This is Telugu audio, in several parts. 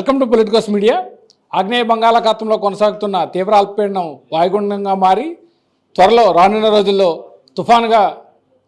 వెల్కమ్ టు పొలిటికల్స్ మీడియా ఆగ్నేయ బంగాళాఖాతంలో కొనసాగుతున్న తీవ్ర అల్పపీడనం వాయుగుండంగా మారి త్వరలో రానున్న రోజుల్లో తుఫాన్గా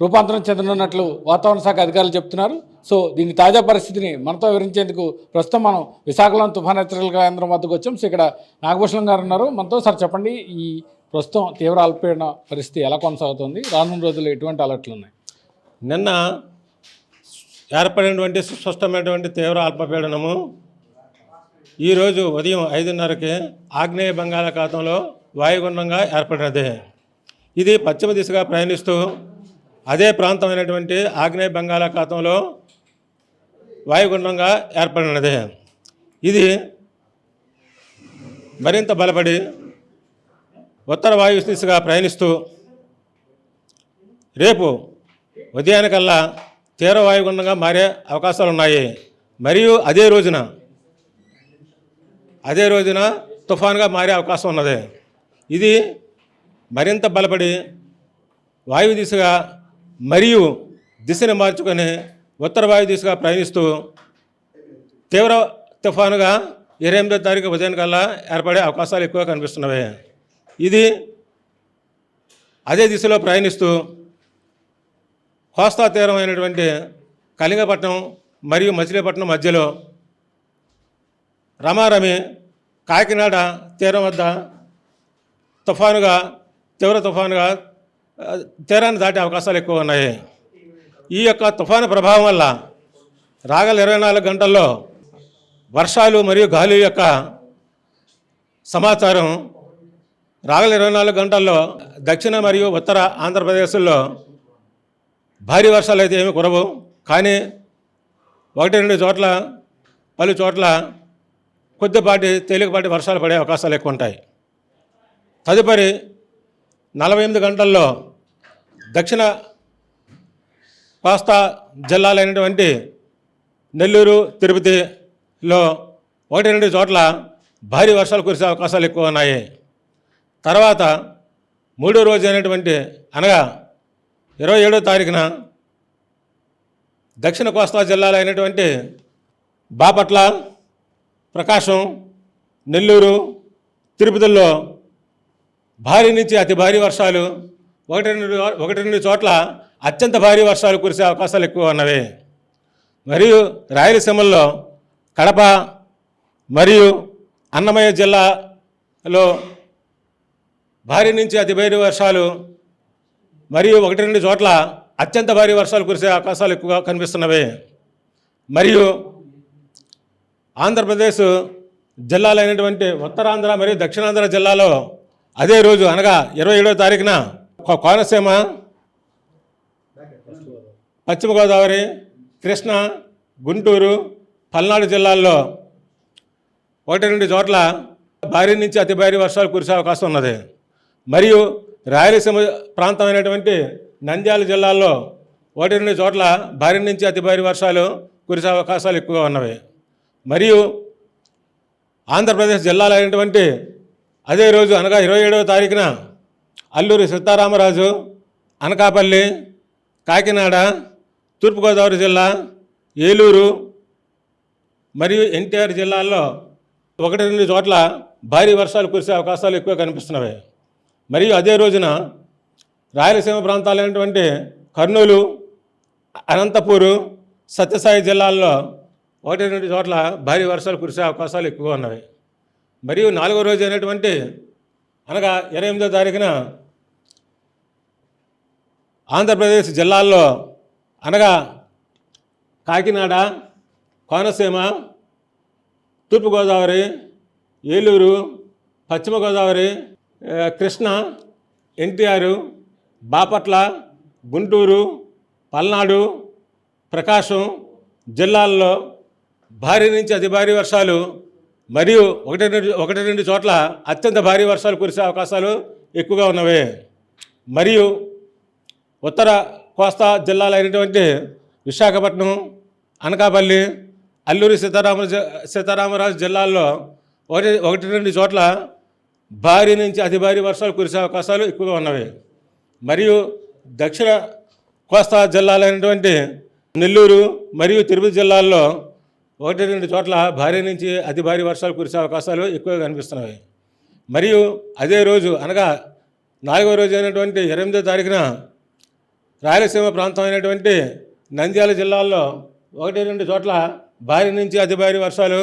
రూపాంతరం చెందనున్నట్లు వాతావరణ శాఖ అధికారులు చెప్తున్నారు. సో దీని తాజా పరిస్థితిని మనతో వివరించేందుకు ప్రస్తుతం మనం విశాఖలోని తుఫాన్ హెచ్చరికల కేంద్రం వద్దకు వచ్చాం. సో ఇక్కడ నాగభూషణం గారు ఉన్నారు. మనతో సార్ చెప్పండి ఈ ప్రస్తుతం తీవ్ర అల్పపీడన పరిస్థితి ఎలా కొనసాగుతుంది? రానున్న రోజుల్లో ఎటువంటి అలర్ట్లు ఉన్నాయి? నిన్న ఏర్పడినటువంటి సుస్పష్టమైనటువంటి తీవ్ర అల్పపీడనము ఈరోజు ఉదయం ఐదున్నరకి ఆగ్నేయ బంగాళాఖాతంలో వాయుగుండంగా ఏర్పడినది. ఇది పశ్చిమ దిశగా ప్రయాణిస్తూ అదే ప్రాంతమైనటువంటి ఆగ్నేయ బంగాళాఖాతంలో వాయుగుండంగా ఏర్పడినది. ఇది మరింత బలపడి ఉత్తర వాయు దిశగా ప్రయాణిస్తూ రేపు ఉదయానికల్లా తీవ్ర వాయుగుండంగా మారే అవకాశాలు ఉన్నాయి మరియు అదే రోజున అదే రోజున తుఫాన్గా మారే అవకాశం ఉన్నది. ఇది మరింత బలపడి వాయు దిశగా మరియు దిశను మార్చుకొని ఉత్తర వాయు దిశగా ప్రయాణిస్తూ తీవ్ర తుఫానుగా ఇరవై ఎనిమిదో తారీఖు కల్లా ఏర్పడే అవకాశాలు ఎక్కువ కనిపిస్తున్నవి. ఇది అదే దిశలో ప్రయాణిస్తూ కోస్తా తీరమైనటువంటి కళింగపట్నం మరియు మచిలీపట్నం మధ్యలో రమారమి కాకినాడ తీరం వద్ద తుఫానుగా తీవ్ర తుఫానుగా తీరాన్ని దాటే అవకాశాలు ఎక్కువ ఉన్నాయి. ఈ యొక్క తుఫాను ప్రభావం వల్ల రాగల ఇరవై నాలుగు గంటల్లో వర్షాలు మరియు గాలి యొక్క సమాచారం రాగల ఇరవై నాలుగు గంటల్లో దక్షిణ మరియు ఉత్తర ఆంధ్రప్రదేశ్లో భారీ వర్షాలు అయితే ఏమి కురవు. కానీ ఒకటి రెండు చోట్ల పలు చోట్ల కొద్దిపాటి తేలికపాటి వర్షాలు పడే అవకాశాలు ఎక్కువ ఉంటాయి తదుపరి నలభై ఎనిమిది గంటల్లో దక్షిణ కోస్తా జిల్లాలైనటువంటి నెల్లూరు తిరుపతిలో ఒకటి రెండు చోట్ల భారీ వర్షాలు కురిసే అవకాశాలు ఎక్కువ ఉన్నాయి తర్వాత మూడో రోజు అయినటువంటి అనగా ఇరవై ఏడో తారీఖున దక్షిణ కోస్తా జిల్లాలైనటువంటి అయినటువంటి బాపట్ల ప్రకాశం నెల్లూరు తిరుపతిలో భారీ నుంచి అతి భారీ వర్షాలు ఒకటి రెండు ఒకటి రెండు చోట్ల అత్యంత భారీ వర్షాలు కురిసే అవకాశాలు ఎక్కువ ఉన్నవి. మరియు రాయలసీమల్లో కడప మరియు అన్నమయ్య జిల్లాలో భారీ నుంచి అతి భారీ వర్షాలు మరియు ఒకటి రెండు చోట్ల అత్యంత భారీ వర్షాలు కురిసే అవకాశాలు ఎక్కువగా కనిపిస్తున్నవి. మరియు ఆంధ్రప్రదేశ్ జిల్లాలైనటువంటి ఉత్తరాంధ్ర మరియు దక్షిణాంధ్ర జిల్లాలో అదే రోజు అనగా ఇరవై ఏడవ తారీఖున కోనసీమ పశ్చిమ గోదావరి కృష్ణా గుంటూరు పల్నాడు జిల్లాల్లో ఒకటి రెండు చోట్ల భారీ నుంచి అతి భారీ వర్షాలు కురిసే అవకాశం ఉన్నది. మరియు రాయలసీమ ప్రాంతమైనటువంటి నంద్యాల జిల్లాల్లో ఒకటి రెండు చోట్ల భారీ నుంచి అతి భారీ వర్షాలు కురిసే అవకాశాలు ఎక్కువగా ఉన్నవి. మరియు ఆంధ్రప్రదేశ్ జిల్లాలో అయినటువంటి అదే రోజు అనగా ఇరవై ఏడవ తారీఖున అల్లూరి సీతారామరాజు అనకాపల్లి కాకినాడ తూర్పుగోదావరి జిల్లా ఏలూరు మరియు ఎన్టీఆర్ జిల్లాల్లో ఒకటి రెండు చోట్ల భారీ వర్షాలు కురిసే అవకాశాలు ఎక్కువ కనిపిస్తున్నవి. మరియు అదే రోజున రాయలసీమ ప్రాంతాలైనటువంటి కర్నూలు అనంతపూరు సత్యసాయి జిల్లాల్లో ఒకటి రెండు చోట్ల భారీ వర్షాలు కురిసే అవకాశాలు ఎక్కువ ఉన్నాయి మరియు నాలుగో రోజు అయినటువంటి అనగా ఇరవై ఎనిమిదో తారీఖున ఆంధ్రప్రదేశ్ జిల్లాల్లో అనగా కాకినాడ కోనసీమ తూర్పుగోదావరి ఏలూరు పశ్చిమ గోదావరి కృష్ణ ఎన్టీఆర్ బాపట్ల గుంటూరు పల్నాడు ప్రకాశం జిల్లాల్లో భారీ నుంచి అతి భారీ వర్షాలు మరియు ఒకటి రెండు ఒకటి రెండు చోట్ల అత్యంత భారీ వర్షాలు కురిసే అవకాశాలు ఎక్కువగా ఉన్నవి. మరియు ఉత్తర కోస్తా జిల్లాలైనటువంటి విశాఖపట్నం అనకాపల్లి అల్లూరి సీతారామ సీతారామరాజు జిల్లాల్లో ఒకటి ఒకటి రెండు చోట్ల భారీ నుంచి అతి భారీ వర్షాలు కురిసే అవకాశాలు ఎక్కువగా ఉన్నవి. మరియు దక్షిణ కోస్తా జిల్లాలైనటువంటి నెల్లూరు మరియు తిరుపతి జిల్లాల్లో ఒకటి రెండు చోట్ల భారీ నుంచి అతి భారీ వర్షాలు కురిసే అవకాశాలు ఎక్కువగా కనిపిస్తున్నాయి. మరియు అదే రోజు అనగా నాలుగో రోజు అయినటువంటి ఎనిమిదో తారీఖున రాయలసీమ ప్రాంతం అయినటువంటి నంద్యాల జిల్లాల్లో ఒకటి రెండు చోట్ల భారీ నుంచి అతి భారీ వర్షాలు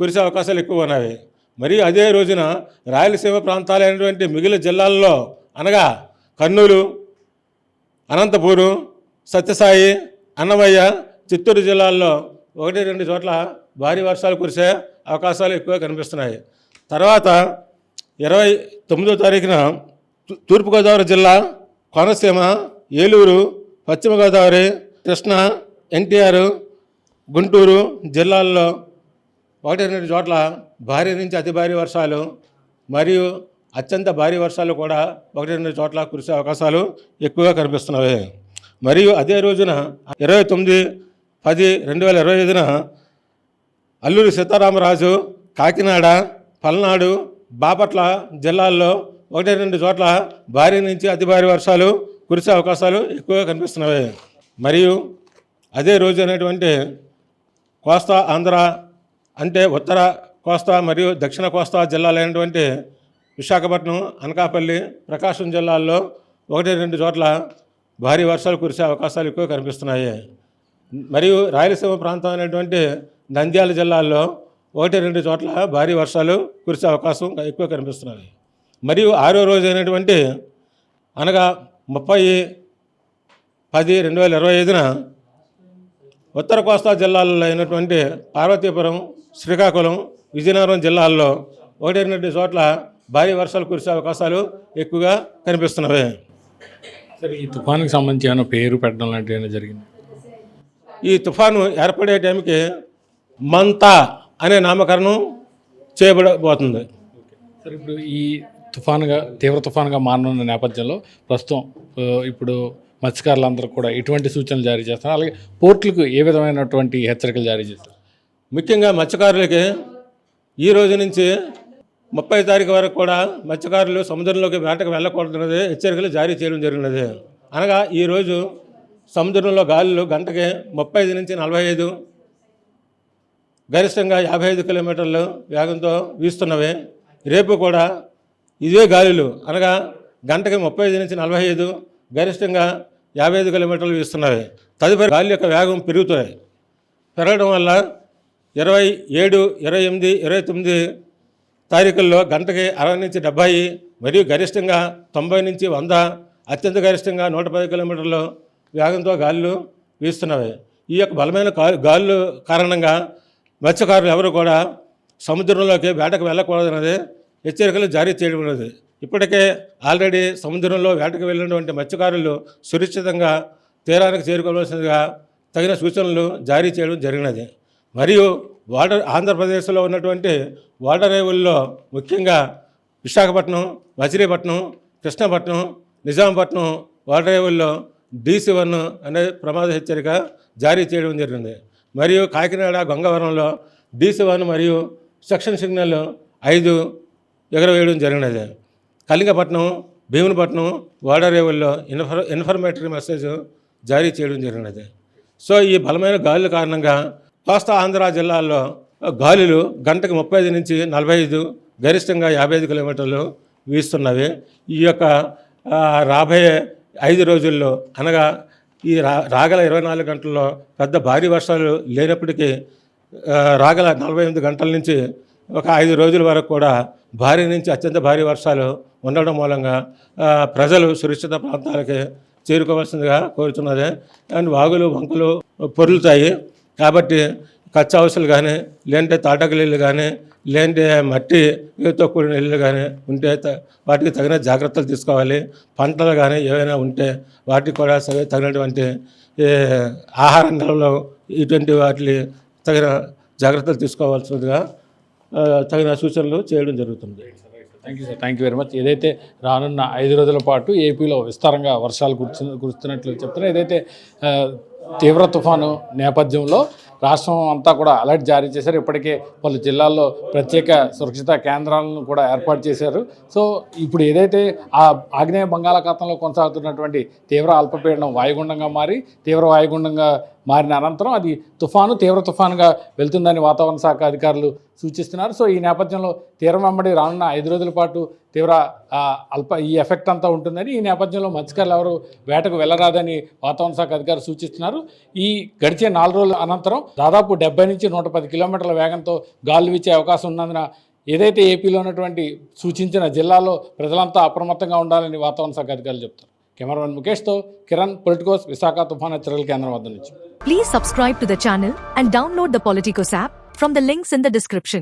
కురిసే అవకాశాలు ఎక్కువ ఉన్నాయి. మరియు అదే రోజున రాయలసీమ ప్రాంతాలైనటువంటి మిగిలిన జిల్లాల్లో అనగా కర్నూలు అనంతపూరు సత్యసాయి అన్నమయ్య చిత్తూరు జిల్లాల్లో ఒకటి రెండు చోట్ల భారీ వర్షాలు కురిసే అవకాశాలు ఎక్కువ కనిపిస్తున్నాయి. తర్వాత ఇరవై తొమ్మిదో తారీఖున తూర్పుగోదావరి జిల్లా కోనసీమ ఏలూరు పశ్చిమ గోదావరి కృష్ణా ఎన్టీఆర్ గుంటూరు జిల్లాల్లో ఒకటి రెండు చోట్ల భారీ నుంచి అతి భారీ వర్షాలు మరియు అత్యంత భారీ వర్షాలు కూడా ఒకటి రెండు చోట్ల కురిసే అవకాశాలు ఎక్కువగా కనిపిస్తున్నాయి. మరియు అదే రోజున ఇరవై తొమ్మిది పది రెండు వేల ఇరవై ఐదున అల్లూరి సీతారామరాజు కాకినాడ పల్నాడు బాపట్ల జిల్లాల్లో ఒకటి రెండు చోట్ల భారీ నుంచి అతి భారీ వర్షాలు కురిసే అవకాశాలు ఎక్కువగా కనిపిస్తున్నాయి. మరియు అదే రోజు అనేటువంటి కోస్తా ఆంధ్ర అంటే ఉత్తర కోస్తా మరియు దక్షిణ కోస్తా జిల్లాలైనటువంటి విశాఖపట్నం అనకాపల్లి ప్రకాశం జిల్లాల్లో ఒకటి రెండు చోట్ల భారీ వర్షాలు కురిసే అవకాశాలు ఎక్కువ కనిపిస్తున్నాయి. మరియు రాయలసీమ ప్రాంతం అనేటువంటి నంద్యాల జిల్లాల్లో ఒకటి రెండు చోట్ల భారీ వర్షాలు కురిసే అవకాశం ఎక్కువ కనిపిస్తున్నాయి మరియు ఆరో రోజు అయినటువంటి అనగా ముప్పై పది రెండు వేల ఇరవై ఐదున ఉత్తర కోస్తా జిల్లాల్లో అయినటువంటి పార్వతీపురం శ్రీకాకుళం విజయనగరం జిల్లాల్లో ఒకటి రెండు చోట్ల భారీ వర్షాలు కురిసే అవకాశాలు ఎక్కువగా కనిపిస్తున్నవి. సరే ఈ తుఫాన్కి సంబంధించి ఏమైనా పేరు పెట్టడం లాంటివి ఏమైనా జరిగింది? ఈ తుఫాను ఏర్పడే టైంకి మంతా అనే నామకరణం చేయబడబోతుంది. సరే ఇప్పుడు ఈ తుఫాన్గా తీవ్ర తుఫాన్గా మారనున్న నేపథ్యంలో ప్రస్తుతం ఇప్పుడు మత్స్యకారులందరూ కూడా ఎటువంటి సూచనలు జారీ చేస్తున్నారు. అలాగే పోర్టులకు ఏ విధమైనటువంటి హెచ్చరికలు జారీ చేస్తారు ముఖ్యంగా మత్స్యకారులకి ఈ రోజు నుంచి ముప్పై తారీఖు వరకు కూడా మత్స్యకారులు సముద్రంలోకి వేటకు వెళ్ళకూడదన్నది హెచ్చరికలు జారీ చేయడం జరిగినది. అనగా ఈరోజు సముద్రంలో గాలులు గంటకి ముప్పై ఐదు నుంచి నలభై ఐదు. గరిష్టంగా యాభై ఐదు కిలోమీటర్లు వేగంతో వీస్తున్నవి. రేపు కూడా ఇదే గాలులు. అనగా గంటకి ముప్పై ఐదు నుంచి నలభై ఐదు గరిష్టంగా యాభై ఐదు కిలోమీటర్లు వీస్తున్నవి. తదుపరి గాలి యొక్క వేగం పెరుగుతున్నాయి. పెరగడం వల్ల ఇరవై ఏడు ఇరవై ఎనిమిది ఇరవై తొమ్మిది తారీఖుల్లో గంటకి అరవై నుంచి డెబ్భై మరియు గరిష్టంగా తొంభై నుంచి వంద అత్యంత గరిష్టంగా నూట పది కిలోమీటర్లు వేగంతో గాలులు వీస్తున్నవి. ఈ యొక్క బలమైన గాలులు కారణంగా మత్స్యకారులు ఎవరు కూడా సముద్రంలోకి వేటకు వెళ్ళకూడదన్నది హెచ్చరికలు జారీ చేయడం ఉన్నది ఇప్పటికే ఆల్రెడీ సముద్రంలో వేటకు వెళ్ళినటువంటి మత్స్యకారులు సురక్షితంగా తీరానికి చేరుకోవాల్సిందిగా తగిన సూచనలు జారీ చేయడం జరిగినది. మరియు వాటర్ ఆంధ్రప్రదేశ్లో ఉన్నటువంటి వాటర్ రేవుల్లో ముఖ్యంగా విశాఖపట్నం మచిలీపట్నం కృష్ణపట్నం నిజాంపట్నం వాటర్ రేవుల్లో డీసీ వన్ అనే ప్రమాద హెచ్చరిక జారీ చేయడం జరిగింది. మరియు కాకినాడ గంగవరంలో డీసీ వన్ మరియు సెక్షన్ సిగ్నల్ ఐదు ఎగరవేయడం జరిగినది. కళింగపట్నం భీమునిపట్నం వాడరేవుల్లో ఇన్ఫర్ ఇన్ఫర్మేటరీ మెసేజ్ జారీ చేయడం జరిగినది. సో ఈ బలమైన గాలుల కారణంగా కోస్తా ఆంధ్ర జిల్లాల్లో గాలులు గంటకు ముప్పై ఐదు నుంచి నలభై ఐదు గరిష్టంగా యాభై ఐదు కిలోమీటర్లు వీస్తున్నవి. ఈ యొక్క రాబోయే ఐదు రోజుల్లో అనగా ఈ రా రాగల ఇరవై నాలుగు గంటల్లో పెద్ద భారీ వర్షాలు లేనప్పటికీ రాగల నలభై ఎనిమిది గంటల నుంచి ఒక ఐదు రోజుల వరకు కూడా భారీ నుంచి అత్యంత భారీ వర్షాలు ఉండడం మూలంగా ప్రజలు సురక్షిత ప్రాంతాలకి చేరుకోవాల్సిందిగా కోరుతున్నది. అండ్ వాగులు వంకలు పొరులుతాయి. కాబట్టి కచ్చా హౌసులు కానీ లేదంటే తాటకలీళ్ళు కానీ లేదంటే మట్టితో కూడిన ఇల్లు కానీ ఉంటే వాటికి తగిన జాగ్రత్తలు తీసుకోవాలి. పంటలు కానీ ఏవైనా ఉంటే వాటికి కూడా సరే తగినటువంటి ఆహార నెలలో ఇటువంటి వాటి తగిన జాగ్రత్తలు తీసుకోవాల్సిందిగా తగిన సూచనలు చేయడం జరుగుతుంది. Thank you sir thank you very much ఏదైతే రానున్న ఐదు రోజుల పాటు ఏపీలో విస్తారంగా వర్షాలు కురుచు కురుస్తున్నట్లు చెప్తున్నారు. ఏదైతే తీవ్ర తుఫాను నేపథ్యంలో రాష్ట్రం అంతా కూడా అలర్ట్ జారీ చేశారు. ఇప్పటికే పలు జిల్లాల్లో ప్రత్యేక సురక్షిత కేంద్రాలను కూడా ఏర్పాటు చేశారు. సో ఇప్పుడు ఏదైతే ఆ ఆగ్నేయ బంగాళాఖాతంలో కొనసాగుతున్నటువంటి తీవ్ర అల్పపీడనం వాయుగుండంగా మారి తీవ్ర వాయుగుండంగా మారిన అనంతరం అది తుఫాను తీవ్ర తుఫానుగా వెళ్తుందని వాతావరణ శాఖ అధికారులు సూచిస్తున్నారు. సో ఈ నేపథ్యంలో తీరం వెంబడి రానున్న ఐదు రోజుల పాటు తీవ్ర అల్ప ఈ ఎఫెక్ట్ అంతా ఉంటుందని ఈ నేపథ్యంలో మత్స్యకారులు ఎవరు వేటకు వెళ్ళరాదని వాతావరణ శాఖ అధికారులు సూచిస్తున్నారు. ఈ గడిచే నాలుగు రోజుల అనంతరం దాదాపు డెబ్బై నుంచి నూట పది కిలోమీటర్ల వేగంతో గాలి వీచే అవకాశం ఉన్నందున ఏదైతే ఏపీలో ఉన్నటువంటి సూచించిన జిల్లాలో ప్రజలంతా అప్రమత్తంగా ఉండాలని వాతావరణ శాఖ అధికారులు చెప్తారు కెమెరామెన్ ముఖేష్తో కిరణ్ పొలిటికోస్ విశాఖ తుఫాన్ హెచ్చరికల కేంద్రం వద్ద నుంచి Please subscribe to the channel and download the Politicos app from the links in the description.